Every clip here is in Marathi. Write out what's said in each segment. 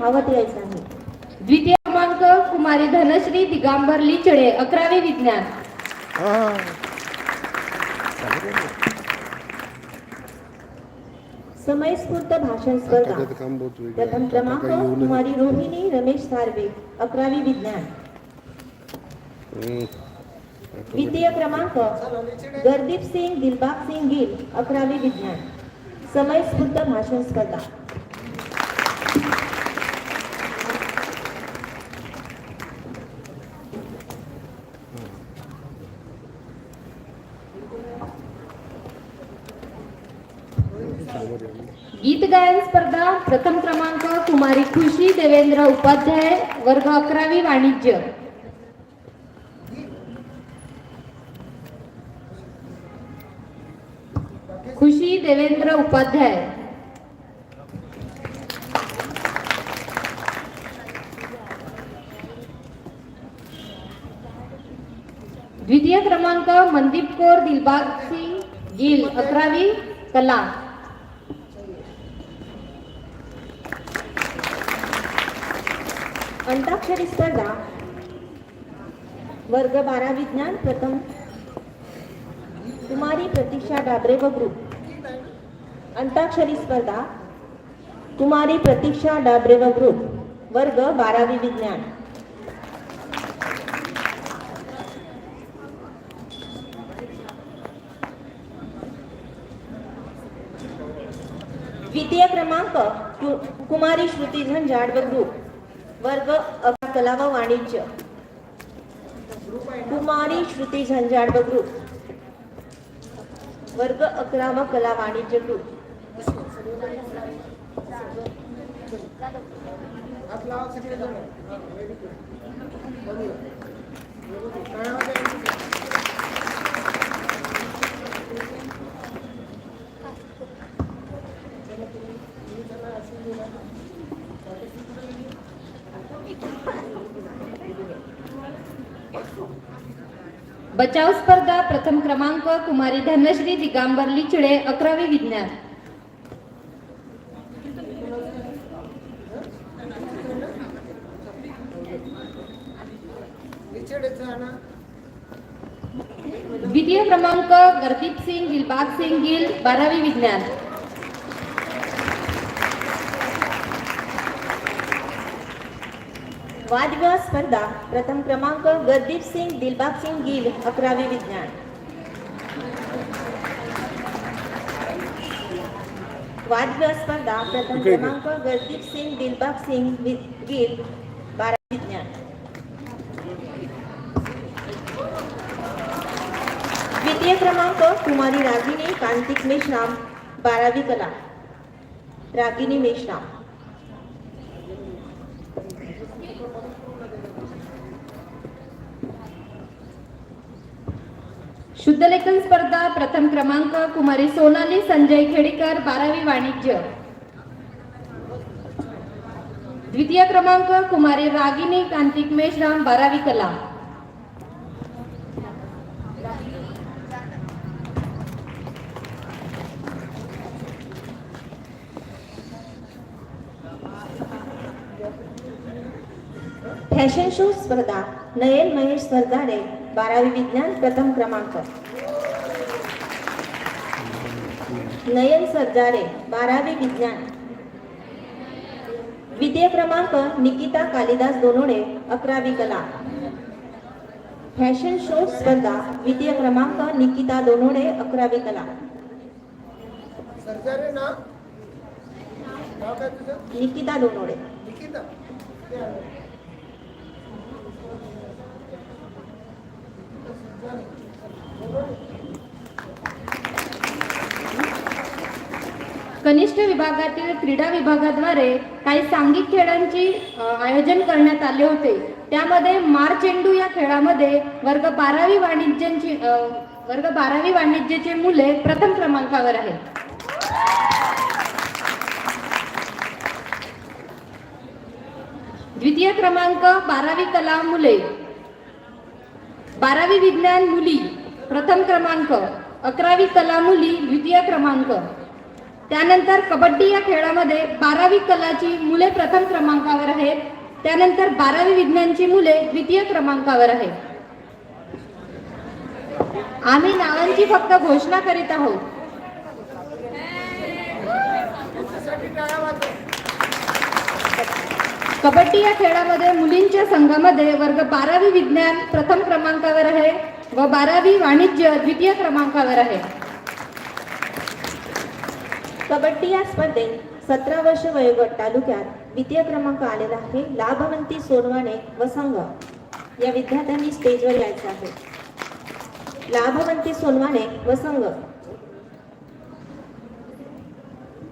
धावत यायचं आहे द्वितीय क्रमांक कुमारी धनश्री दिगांबर लिचडे अकरावी विज्ञान समयस्फूर्त भाषण स्पर्धा प्रथम. क्रमांक. कुमारी रोहिणी रमेश सार्वे अकरावी विज्ञान. द्वितीय क्रमांक गर्दीप सिंग दिलबाग सिंग गिल अकरावी विज्ञान समयस्फूर्त भाषण स्पर्धा गीत गायन स्पर्धा प्रथम क्रमांक कुमारी खुशी देवेंद्र उपाध्याय वर्ग अकरावी वाणिज्य. खुशी देवेंद्र उपाध्याय. द्वितीय क्रमांक मनदीप कौर दिलबाग सिंग गिल अकरावी कला. अक्षरी स्पर्धा वर्ग बारा विज्ञान प्रथम कुमारी प्रतीक्षा डाबरे व ग्रुप अंताक्षरी स्पर्धा कुमारी प्रतीक्षा डाबरे व ग्रुप वर्ग बारावी विज्ञान. द्वितीय क्रमांक कुमारी श्रुती झंजाड व ग्रुप वर्ग कला व वाणिज्य. कुमारी श्रुती झंझाड व ग्रुप. वर्ग अकरा व कला वाणिज्य ग्रुप बचाव स्पर्धा प्रथम क्रमांक कुमारी धनश्री दिगांबर लिचडे अकरावी विज्ञान. द्वितीय क्रमांक गर्दीप सिंग दिलबाग सिंग गिल बारावी विज्ञान. वादविवाद स्पर्धा प्रथम क्रमांक गर्दीप सिंग दिलबाग सिंग गिल अकरावी विज्ञान. वादविवाद स्पर्धा प्रथम. क्रमांक गर्दीप सिंग दिलबाग सिंग गिल बारावी विज्ञान. द्वितीय क्रमांक कुमारी रागिनी कांतिक मेश्राम बारावी कला. रागिनी मेश्राम. शुद्धलेखन स्पर्धा प्रथम क्रमांक कुमारी सोनाली संजय खेडेकर बारावी वाणिज्य. द्वितीय क्रमांक कुमारी रागिनी कांतिक मेश्राम बारावी कला. फॅशन शो स्पर्धा नयन महेश सरदारे बारावी विज्ञान प्रथम क्रमांक. नयन सरदारे बारावी विज्ञान. द्वितीय क्रमांक निकिता कालिदास दोनोडे अकरावी कला. फॅशन शो स्पर्धा द्वितीय क्रमांक निकिता दोनोडे अकरावी कला. निकिता दोनोडे. कनिष्ठ विभागातील क्रीडा विभागाद्वारे काही सांघिक खेळांची आयोजन करण्यात आले होते. त्यामध्ये मारचेंडू या खेळामध्ये वर्ग बारावी वाणिज्यांची वर्ग बारावी वाणिज्याचे मुले प्रथम क्रमांकावर आहेत. द्वितीय क्रमांक बारावी कला मुले. बारावी विज्ञान मुली प्रथम क्रमांक. अकरावी कला मुली द्वितीय क्रमांक. त्यानंतर कबड्डी या खेळामध्ये बारावी कलाची मुले प्रथम क्रमांकावर आहेत. त्यानंतर बारावी विज्ञानची मुले द्वितीय क्रमांकावर आहेत. आम्ही नावांची फक्त घोषणा करीत आहोत. कबड्डी या खेळामध्ये मुलींच्या संघामध्ये वर्ग बारावी विज्ञान प्रथम क्रमांकावर आहे व बारावी वाणिज्य द्वितीय क्रमांकावर आहे. कबड्डी या स्पर्धेत सतरा वर्ष वयोगट तालुक्यात द्वितीय क्रमांक आलेला आहे लाभवंती सोनवाने व संघ. या विद्यार्थ्यांनी स्टेजवर यायचं आहे. लाभवंती सोनवाने व संघ.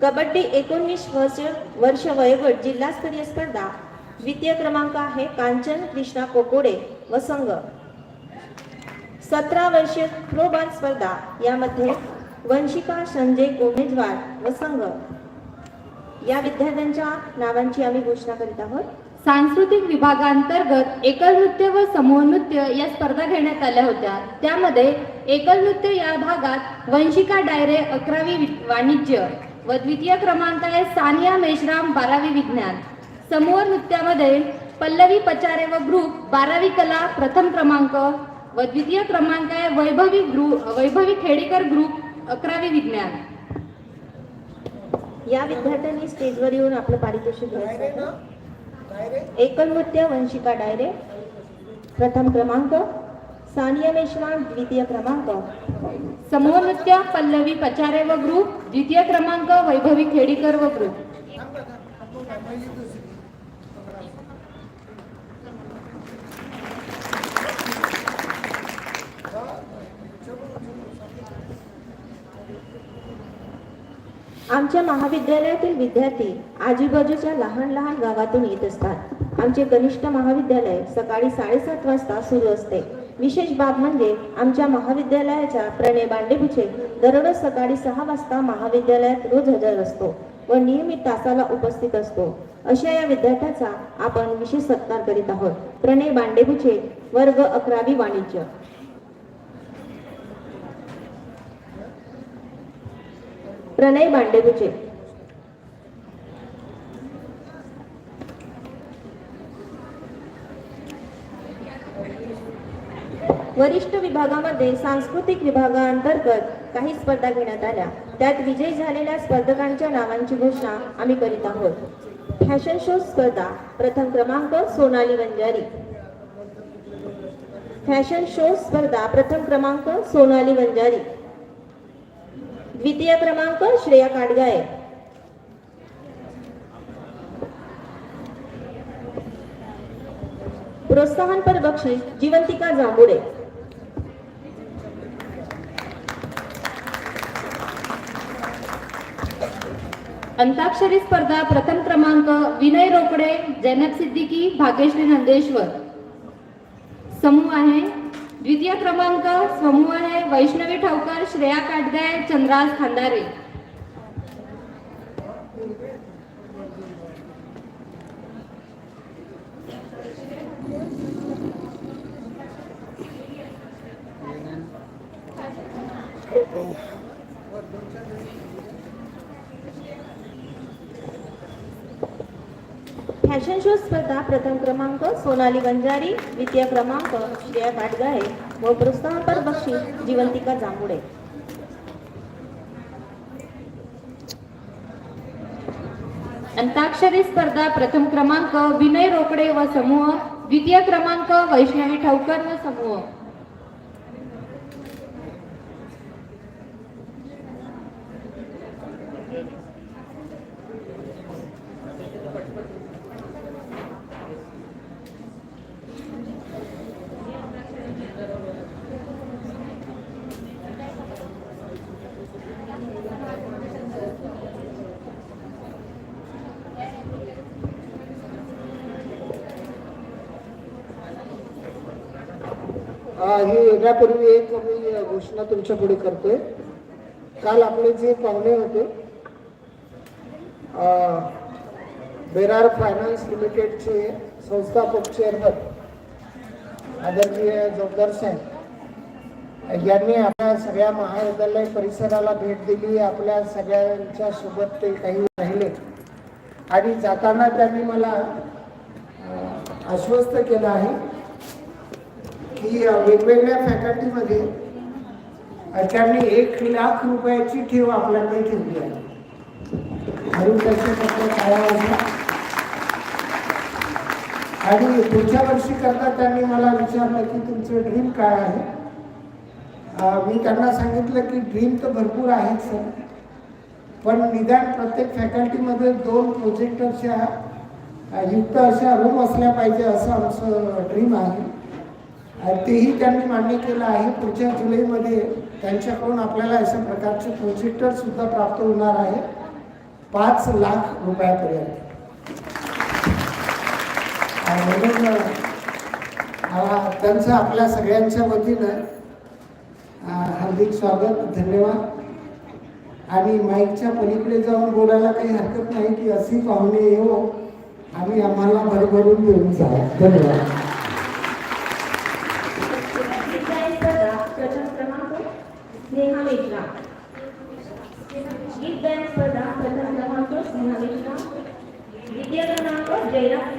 कबड्डी एकोणवीस वर्ष वर्ष वयोगट जिल्हास्तरीय स्पर्धा द्वितीय क्रमांक आहे कांचन कृष्णा कोकोडे व संघ. सतरा वर्षीय थ्रोबॉल स्पर्धा यामध्ये वंशिका संजय कोमेजवार व संघ. या विद्यार्थ्यांच्या नावांची आम्ही घोषणा करीत आहोत. सांस्कृतिक विभागांतर्गत एकल नृत्य व समूह नृत्य या स्पर्धा घेण्यात आल्या होत्या. त्यामध्ये एकल नृत्य या भागात वंशिका डायरे अकरावी वाणिज्य व द्वितीय क्रमांक आहे सानिया मेश्राम बारावी विज्ञान. समूह नृत्यामध्ये पल्लवी पचारे व ग्रुप बारावी कला प्रथम क्रमांक व द्वितीय क्रमांक आहे वैभवी ग्रुप वैभवी खेडेकर ग्रुप अकरावी विज्ञान. या विद्यार्थ्यांनी स्टेजवर येऊन आपलं पारितोषिक एकल नृत्य वंशिका डायरे प्रथम क्रमांक सानिया मेश्राम द्वितीय क्रमांक. समूह नृत्य पल्लवी पचारे व ग्रुप. द्वितीय क्रमांक वैभवी खेडीकर व ग्रुप. आमच्या महाविद्यालयातील विद्यार्थी आजूबाजूच्या लहान लहान गावातून येत असतात. आमचे कनिष्ठ महाविद्यालय सकाळी साडेसात वाजता सुरू असते. विशेष बाब म्हणजे आमच्या महाविद्यालयाच्या प्रणय बांडेबुचे दररोज सकाळी सहा वाजता महाविद्यालयात रोज हजर असतो व नियमित तासाला उपस्थित असतो. अशा या विद्यार्थ्याचा आपण विशेष सत्कार करीत आहोत. प्रणय बांडेबुचे वर्ग अकरावी वाणिज्य. प्रणय बांडेगुचे वरिष्ठ विभागामध्ये सांस्कृतिक विभागाअंतर्गत काही स्पर्धा घेण्यात आल्या. त्यात विजयी झालेल्या स्पर्धकांच्या नावांची घोषणा आम्ही करीत आहोत. फॅशन शो स्पर्धा प्रथम क्रमांक सोनाली वंजारी. फॅशन शो स्पर्धा प्रथम क्रमांक सोनाली वंजारी. द्वितीय क्रमांक श्रेया प्रोत्साहन प्रोत्साहनपर बक्षीस जिवंतिका जांभुडे. अंताक्षरी स्पर्धा प्रथम क्रमांक विनय रोकडे जैनब सिद्दीकी भाग्यश्री नंदेश्वर. समूह आहे द्वितीय क्रमांक समूह आहे Vaishnavi Thavkar Shreya Katgay Chandras Khandare. Oh. Fashion show स्पर्धा प्रथम क्रमांक सोनाली बंजारी द्वितीय क्रमांक श्रेया पाटगाळे व प्रोत्साहनपर बक्षीस जिवंतिका जांभुडे. अंताक्षरी स्पर्धा प्रथम क्रमांक विनय रोकडे व समूह द्वितीय क्रमांक वैष्णवी ठावकर व समूह. हे येण्यापूर्वी एक मी घोषणा तुमच्यापुढे करतोय. काल आपले जे पाहुणे होते बेरार फायनान्स लिमिटेडचे संस्थापक चेअरमन आदरणीय जोगदार साहेब यांनी आपल्या सगळ्या महाविद्यालय परिसराला भेट दिली. आपल्या सगळ्यांच्या सोबत ते काही राहिले. आणि जाताना त्यांनी मला आश्वस्त केलं आहे. की वेगवेगळ्या फॅकल्टीमध्ये त्यांनी एक लाख रुपयाची ठेव आपल्याकडे ठेवली आहे. अजून त्याचे फक्त काळा आणि पुढच्या वर्षी करता त्यांनी मला विचारलं की तुमचं ड्रीम काय आहे? मी त्यांना सांगितलं की ड्रीम तर भरपूर आहेत सर. पण निदान प्रत्येक फॅकल्टीमध्ये दोन प्रोजेक्टरच्या अं, युक्त अशा रूम असल्या पाहिजे असं आमचं ड्रीम आहे. तेही त्यांनी मान्य केलं आहे. पुढच्या जुलैमध्ये त्यांच्याकडून आपल्याला अशा प्रकारचे प्रोजेक्टर सुद्धा प्राप्त होणार आहे. पाच लाख रुपयापर्यंत. म्हणून मला त्यांचं आपल्या सगळ्यांच्या वतीनं हार्दिक स्वागत धन्यवाद. आणि माईकच्या पलीकडे जाऊन बोलायला काही हरकत नाही की अशी पाहुणे येऊ आणि आम्हाला भरभरून घेऊन जा धन्यवाद गीत गायन स्पर्धा प्रथम क्रमांक स्नेहा मेश्राम. गीत गायन स्पर्धा प्रथम क्रमांक स्नेहा मेश्राम. द्वितीय क्रमांक जयराम.